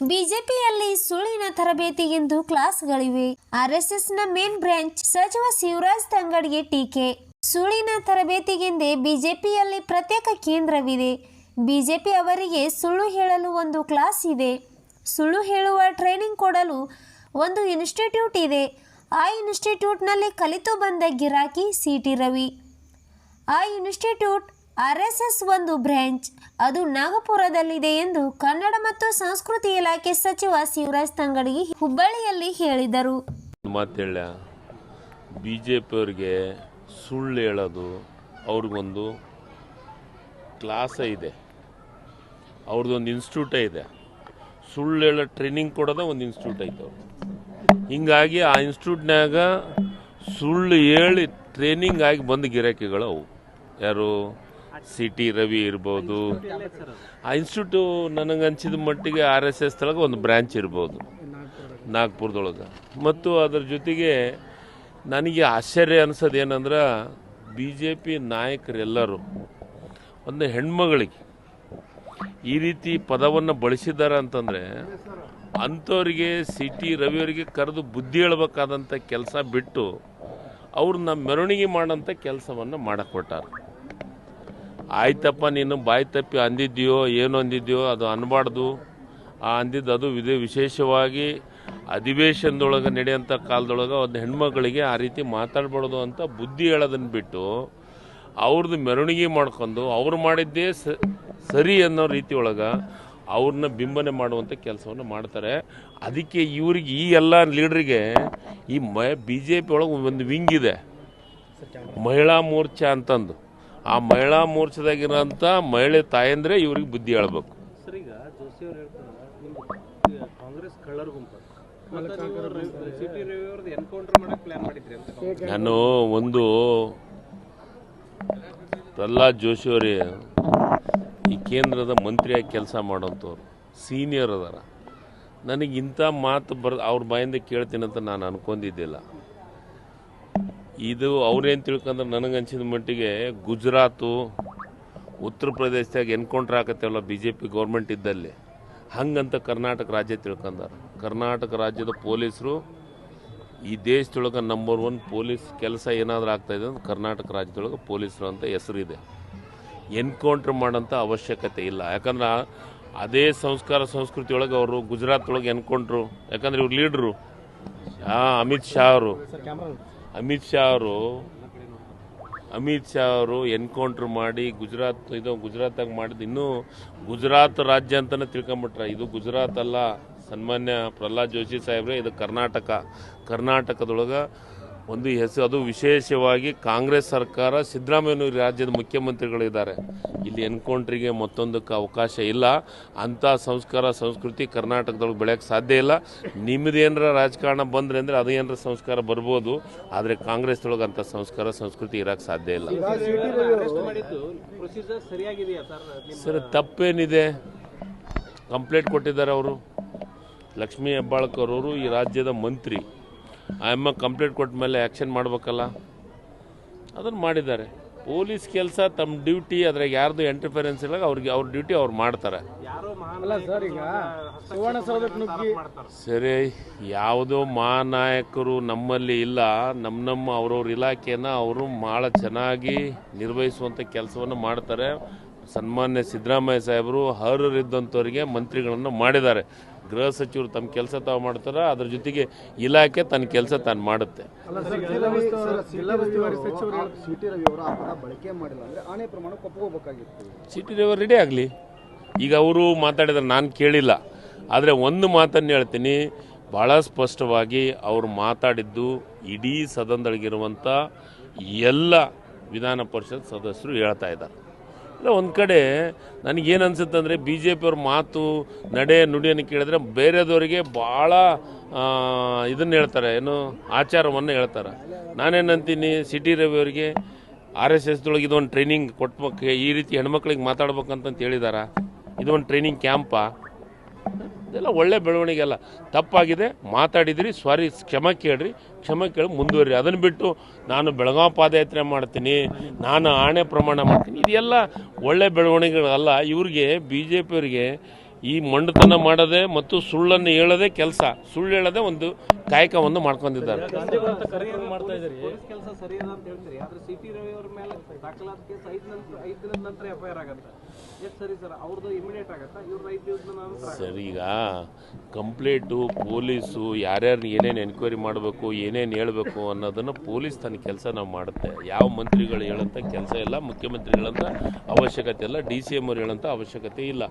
ಬಿಜೆಪಿಯಲ್ಲಿ ಸುಳ್ಳಿನ ತರಬೇತಿಗೆಂದು ಕ್ಲಾಸ್ಗಳಿವೆ. ಆರ್ಎಸ್ಎಸ್ನ main branch ಸಚಿವ ಶಿವರಾಜ್ ತಂಗಡಿಗೆ ಟೀಕೆ. ಸುಳ್ಳಿನ ತರಬೇತಿಗೆಂದೇ ಬಿಜೆಪಿಯಲ್ಲಿ ಪ್ರತ್ಯೇಕ ಕೇಂದ್ರವಿದೆ. ಬಿಜೆಪಿ ಅವರಿಗೆ ಸುಳ್ಳು ಹೇಳಲು ಒಂದು ಕ್ಲಾಸ್ ಇದೆ. ಸುಳ್ಳು ಹೇಳುವ ಟ್ರೈನಿಂಗ್ ಕೊಡಲು ಒಂದು ಇನ್ಸ್ಟಿಟ್ಯೂಟ್ ಇದೆ. ಆ ಇನ್ಸ್ಟಿಟ್ಯೂಟ್ನಲ್ಲಿ ಕಲಿತು ಬಂದ ಗಿರಾಕಿ ಸಿ ಟಿ ರವಿ. ಆ ಇನ್ಸ್ಟಿಟ್ಯೂಟ್ ಆರ್ ಎಸ್ ಎಸ್ ಒಂದು ಬ್ರ್ಯಾಂಚ್. ಅದು ನಾಗಪುರದಲ್ಲಿದೆ ಎಂದು ಕನ್ನಡ ಮತ್ತು ಸಂಸ್ಕೃತಿ ಇಲಾಖೆ ಸಚಿವ ಶಿವರಾಜ್ ತಂಗಡಿ ಹುಬ್ಬಳ್ಳಿಯಲ್ಲಿ ಹೇಳಿದರು. ಒಂದು ಮಾತು ಹೇಳ. ಬಿ ಜೆ ಸುಳ್ಳು ಹೇಳೋದು ಅವ್ರಿಗೊಂದು ಕ್ಲಾಸ ಇದೆ. ಅವ್ರದ್ದೊಂದು ಇನ್ಸ್ಟಿಟ್ಯೂಟ ಇದೆ. ಸುಳ್ಳು ಹೇಳೋ ಟ್ರೈನಿಂಗ್ ಕೊಡೋದ ಒಂದು ಇನ್ಸ್ಟಿಟ್ಯೂಟ್ ಐತೆ ಅವ್ರು ಹಿಂಗಾಗಿ ಆ ಇನ್ಸ್ಟಿಟ್ಯೂಟ್ನಾಗ ಸುಳ್ಳು ಹೇಳಿ ಟ್ರೈನಿಂಗ್ ಆಗಿ ಬಂದ ಗಿರಾಕಿಗಳು ಅವು. ಯಾರು? ಸಿ ಟಿ ರವಿ ಇರ್ಬೋದು. ಆ ಇನ್ಸ್ಟಿಟ್ಯೂಟು ನನಗೆ ಹಂಚಿದ ಮಟ್ಟಿಗೆ ಆರ್ ಎಸ್ ಎಸ್ ತಳಗ ಒಂದು ಬ್ರ್ಯಾಂಚ್ ಇರ್ಬೋದು. ನಾಗ್ಪುರದೊಳಗೆ. ಮತ್ತು ಅದರ ಜೊತೆಗೆ ನನಗೆ ಆಶ್ಚರ್ಯ ಅನಿಸೋದು ಏನಂದ್ರೆ ಬಿ ಜೆ ಪಿ ನಾಯಕರೆಲ್ಲರೂ ಒಂದು ಹೆಣ್ಮಗಳಿಗೆ ಈ ರೀತಿ ಪದವನ್ನು ಬಳಸಿದ್ದಾರೆ ಅಂತಂದರೆ ಅಂಥವ್ರಿಗೆ ಸಿ ಟಿ ರವಿಯವರಿಗೆ ಕರೆದು ಬುದ್ಧಿ ಹೇಳಬೇಕಾದಂಥ ಕೆಲಸ ಬಿಟ್ಟು ಅವ್ರನ್ನ ಮೆರವಣಿಗೆ ಮಾಡೋಂಥ ಕೆಲಸವನ್ನು ಮಾಡಕ್ಕೆ ಆಯ್ತಪ್ಪ, ನೀನು ಬಾಯಿ ತಪ್ಪಿ ಅಂದಿದ್ಯೋ ಏನು ಅಂದಿದ್ಯೋ ಅದು ಅನ್ಬಾರ್ದು. ಆ ಅಂದಿದ್ದು ಅದು ವಿಧ ವಿಶೇಷವಾಗಿ ಅಧಿವೇಶನದೊಳಗೆ ನಡೆಯುವಂಥ ಕಾಲದೊಳಗೆ ಒಂದು ಹೆಣ್ಮಕ್ಳಿಗೆ ಆ ರೀತಿ ಮಾತಾಡ್ಬಾರ್ದು ಅಂತ ಬುದ್ಧಿ ಹೇಳೋದನ್ನು ಬಿಟ್ಟು ಅವ್ರದ್ದು ಮೆರವಣಿಗೆ ಮಾಡ್ಕೊಂಡು ಅವ್ರು ಮಾಡಿದ್ದೇ ಸರಿ ಅನ್ನೋ ರೀತಿ ಒಳಗೆ ಅವ್ರನ್ನ ಬಿಂಬನೆ ಮಾಡುವಂಥ ಕೆಲಸವನ್ನು ಮಾಡ್ತಾರೆ. ಅದಕ್ಕೆ ಇವ್ರಿಗೆ ಈ ಎಲ್ಲ ಲೀಡ್ರಿಗೆ ಈ ಮ, ಬಿ ಜೆ ಪಿ ಒಳಗೆ ಒಂದು ವಿಂಗ್ ಇದೆ. ಮಹಿಳಾ ಮೋರ್ಚಾ ಅಂತಂದು. ಆ ಮಹಿಳಾ ಮೋರ್ಚಾದಾಗಿರೋಂಥ ಮಹಿಳೆ ತಾಯಂದ್ರೆ ಇವ್ರಿಗೆ ಬುದ್ಧಿ ಹೇಳ್ಬೇಕು. ನಾನು ಒಂದು ಪ್ರಹ್ಲಾದ್ ಜೋಶಿ ಅವರೇ ಈ ಕೇಂದ್ರದ ಮಂತ್ರಿಯಾಗಿ ಕೆಲಸ ಮಾಡೋಂಥವ್ರು ಸೀನಿಯರ್ ಅದಾರ. ನನಗೆ ಇಂಥ ಮಾತು ಬರ್ ಅವ್ರ ಬಾಯಿಂದ ಕೇಳ್ತೀನಂತ ನಾನು ಅನ್ಕೊಂಡಿದ್ದಿಲ್ಲ. ಇದು ಅವ್ರೇನು ತಿಳ್ಕೊಂಡ್ರೆ ನನಗನ್ಸಿದ ಮಟ್ಟಿಗೆ ಗುಜರಾತು ಉತ್ತರ ಪ್ರದೇಶದಾಗ ಎನ್ಕೌಂಟ್ರ್ ಆಗತ್ತೆಲ್ಲ ಬಿ ಜೆ ಪಿ ಗೌರ್ಮೆಂಟ್ ಇದ್ದಲ್ಲಿ. ಹಂಗಂತ ಕರ್ನಾಟಕ ರಾಜ್ಯ ತಿಳ್ಕೊಂಡಾರ. ಕರ್ನಾಟಕ ರಾಜ್ಯದ ಪೊಲೀಸರು ಈ ದೇಶದೊಳಗೆ ನಂಬರ್ ಒನ್ ಪೊಲೀಸ್ ಕೆಲಸ ಏನಾದರೂ ಆಗ್ತಾಯಿದೆ ಅಂದ್ರೆ ಕರ್ನಾಟಕ ರಾಜ್ಯದೊಳಗೆ ಪೊಲೀಸರು ಅಂತ ಹೆಸರಿದೆ ಎನ್ಕೌಂಟ್ರ್ ಮಾಡೋಂಥ ಅವಶ್ಯಕತೆ ಇಲ್ಲ. ಯಾಕಂದ್ರೆ ಅದೇ ಸಂಸ್ಕಾರ ಸಂಸ್ಕೃತಿ ಒಳಗೆ ಅವರು ಗುಜರಾತ್ ಒಳಗೆ ಎನ್ಕೌಂಟ್ರು. ಯಾಕಂದ್ರೆ ಇವ್ರು ಲೀಡ್ರು. ಹಾಂ ಅಮಿತ್ ಶಾ ಅವರು ಅಮಿತ್ ಶಾ ಅವರು, ಅಮಿತ್ ಶಾ ಅವರು ಎನ್ಕೌಂಟ್ರ್ ಮಾಡಿ ಗುಜರಾತ್, ಇದು ಗುಜರಾತಾಗ ಮಾಡಿದ್ದು ಇನ್ನೂ ಗುಜರಾತ್ ರಾಜ್ಯ ಅಂತಲೇ ತಿಳ್ಕೊಂಬಿಟ್ರೆ. ಇದು ಗುಜರಾತ್ ಅಲ್ಲ, ಸನ್ಮಾನ್ಯ ಪ್ರಹ್ಲಾದ್ ಜೋಶಿ ಸಾಹೇಬ್ರೆ, ಇದು ಕರ್ನಾಟಕ. ಕರ್ನಾಟಕದೊಳಗೆ ಒಂದು ಹೆಸರು, ಅದು ವಿಶೇಷವಾಗಿ ಕಾಂಗ್ರೆಸ್ ಸರ್ಕಾರ ಸಿದ್ದರಾಮಯ್ಯ ರಾಜ್ಯದ ಮುಖ್ಯಮಂತ್ರಿಗಳಿದ್ದಾರೆ. ಇಲ್ಲಿ ಎನ್ಕೌಂಟ್ರಿಗೆ ಮತ್ತೊಂದಕ್ಕೆ ಅವಕಾಶ ಇಲ್ಲ. ಅಂಥ ಸಂಸ್ಕಾರ, ಸಂಸ್ಕೃತಿ ಕರ್ನಾಟಕದೊಳಗೆ ಬೆಳೆಯೋಕ್ಕೆ ಸಾಧ್ಯ ಇಲ್ಲ. ನಿಮ್ಮದೇನರ ರಾಜಕಾರಣ ಬಂದ್ರೆ ಅಂದರೆ ಅದು ಏನಾರ ಸಂಸ್ಕಾರ ಬರ್ಬೋದು. ಆದರೆ ಕಾಂಗ್ರೆಸ್ದೊಳಗೆ ಅಂಥ ಸಂಸ್ಕಾರ, ಸಂಸ್ಕೃತಿ ಇರೋಕ್ಕೆ ಸಾಧ್ಯ ಇಲ್ಲ. ಸರ್, ತಪ್ಪೇನಿದೆ? ಕಂಪ್ಲೇಂಟ್ ಕೊಟ್ಟಿದ್ದಾರೆ ಅವರು. ಲಕ್ಷ್ಮೀ ಹೆಬ್ಬಾಳ್ಕರ್ ಅವರು ಈ ರಾಜ್ಯದ ಮಂತ್ರಿ. ಆ ಎಮ್ಮ ಕಂಪ್ಲೇಂಟ್ ಕೊಟ್ಟ ಮೇಲೆ ಆ್ಯಕ್ಷನ್ ಮಾಡಬೇಕಲ್ಲ? ಅದನ್ನು ಮಾಡಿದ್ದಾರೆ. ಪೊಲೀಸ್ ಕೆಲಸ ತಮ್ಮ ಡ್ಯೂಟಿ ಅದ್ರಾಗ ಯಾರ್ದು ಎಂಟರ್ಫರೆನ್ಸ್ ಇಲ್ಲ ಅವ್ರಿಗೆ ಅವ್ರ ಡ್ಯೂಟಿ ಅವ್ರು ಮಾಡ್ತಾರೆ. ಯಾರೋ ಮಹಾನ್ ಸರ್ ಈಗ ಸುವರ್ಣಸೌಧಕ್ಕೆ ನುಗ್ಗಿ ಸರಿ ಯಾವುದೋ ಮಹಾನಾಯಕರು ನಮ್ಮಲ್ಲಿ ಇಲ್ಲ ನಮ್ಮ ನಮ್ಮ ಅವ್ರವ್ರ ಇಲಾಖೆನ ಅವರು ಭಾಳ ಚೆನ್ನಾಗಿ ನಿರ್ವಹಿಸುವಂಥ ಕೆಲಸವನ್ನು ಮಾಡ್ತಾರೆ. ಸನ್ಮಾನ್ಯ ಸಿದ್ದರಾಮಯ್ಯ ಸಾಹೇಬರು ಅರ್ಹರಿದ್ದಂಥವ್ರಿಗೆ ಮಂತ್ರಿಗಳನ್ನು ಮಾಡಿದ್ದಾರೆ. ಗೃಹ ಸಚಿವರು ತಮ್ಮ ಕೆಲಸ ತಾವು ಮಾಡ್ತಾರೆ ಅದ್ರ ಜೊತೆಗೆ ಇಲಾಖೆ ತನ್ನ ಕೆಲಸ ತಾನು ಮಾಡುತ್ತೆ. ಸಿಟಿ ರವಿ ರೆಡಿ ಆಗಲಿ. ಈಗ ಅವರು ಮಾತಾಡಿದ್ರೆ ನಾನು ಕೇಳಿಲ್ಲ. ಆದರೆ ಒಂದು ಮಾತನ್ನು ಹೇಳ್ತೀನಿ ಭಾಳ ಸ್ಪಷ್ಟವಾಗಿ ಅವರು ಮಾತಾಡಿದ್ದು ಇಡೀ ಸದನದೊಳಗಿರುವಂಥ ಎಲ್ಲ ವಿಧಾನ ಪರಿಷತ್ ಸದಸ್ಯರು ಹೇಳ್ತಾ ಇದ್ದಾರೆ. ಇಲ್ಲ, ಒಂದು ಕಡೆ ನನಗೇನು ಅನ್ಸುತ್ತೆ ಅಂದರೆ ಬಿ ಜೆ ಪಿಯವ್ರ ಮಾತು, ನಡೆ ನುಡಿಯನ್ನು ಕೇಳಿದ್ರೆ ಬೇರೆದವರಿಗೆ ಭಾಳ ಇದನ್ನು ಹೇಳ್ತಾರೆ, ಏನು ಆಚಾರವನ್ನು ಹೇಳ್ತಾರೆ. ನಾನೇನಂತೀನಿ ಸಿಟಿ ರವಿ ಅವರಿಗೆ ಆರ್ ಎಸ್ ಎಸ್ದೊಳಗೆ ಇದೊಂದು ಟ್ರೈನಿಂಗ್ ಕೊಟ್ಬೇಕು ಈ ರೀತಿ ಹೆಣ್ಮಕ್ಳಿಗೆ ಮಾತಾಡ್ಬೇಕಂತಂತ ಹೇಳಿದಾರ. ಇದೊಂದು ಟ್ರೈನಿಂಗ್ ಕ್ಯಾಂಪಾ ಇದೆಲ್ಲ ಒಳ್ಳೆ ಬೆಳವಣಿಗೆ ಅಲ್ಲ. ತಪ್ಪಾಗಿದೆ, ಮಾತಾಡಿದ್ರಿ ಸಾರಿ ಕ್ಷಮ ಕೇಳ್ರಿ, ಕ್ಷಮ ಕೇಳಿ ಮುಂದುವರಿ ಅದನ್ನು ಬಿಟ್ಟು ನಾನು ಬೆಳಗಾವಿ ಪಾದಯಾತ್ರೆ ಮಾಡ್ತೀನಿ, ನಾನು ಆಣೆ ಪ್ರಮಾಣ ಮಾಡ್ತೀನಿ, ಇದೆಲ್ಲ ಒಳ್ಳೆ ಬೆಳವಣಿಗೆಗಳಲ್ಲ. ಇವ್ರಿಗೆ ಬಿ ಜೆ ಪಿಯವರಿಗೆ ಈ ಮಂಡತನ ಮಾಡದೆ ಮತ್ತು ಸುಳ್ಳನ್ನು ಹೇಳದೆ ಕೆಲಸ, ಸುಳ್ಳು ಹೇಳದೆ ಒಂದು ಕಾಯಕವನ್ನು ಮಾಡ್ಕೊಂಡಿದ್ದಾರೆ. ಸರಿ, ಈಗ ಕಂಪ್ಲೇಂಟು, ಪೊಲೀಸು ಯಾರ್ಯಾರು ಏನೇನು ಎನ್ಕ್ವೈರಿ ಮಾಡಬೇಕು, ಏನೇನು ಹೇಳಬೇಕು ಅನ್ನೋದನ್ನು ಪೊಲೀಸ್ ತನ್ನ ಕೆಲಸ ನಾವು ಮಾಡುತ್ತೆ. ಯಾವ ಮಂತ್ರಿಗಳು ಹೇಳೋಂಥ ಕೆಲಸ ಇಲ್ಲ, ಮುಖ್ಯಮಂತ್ರಿಗಳಂತ ಅವಶ್ಯಕತೆ ಇಲ್ಲ, ಡಿ ಸಿ ಎಂ ಅವ್ರು ಹೇಳೋಂಥ ಅವಶ್ಯಕತೆ ಇಲ್ಲ.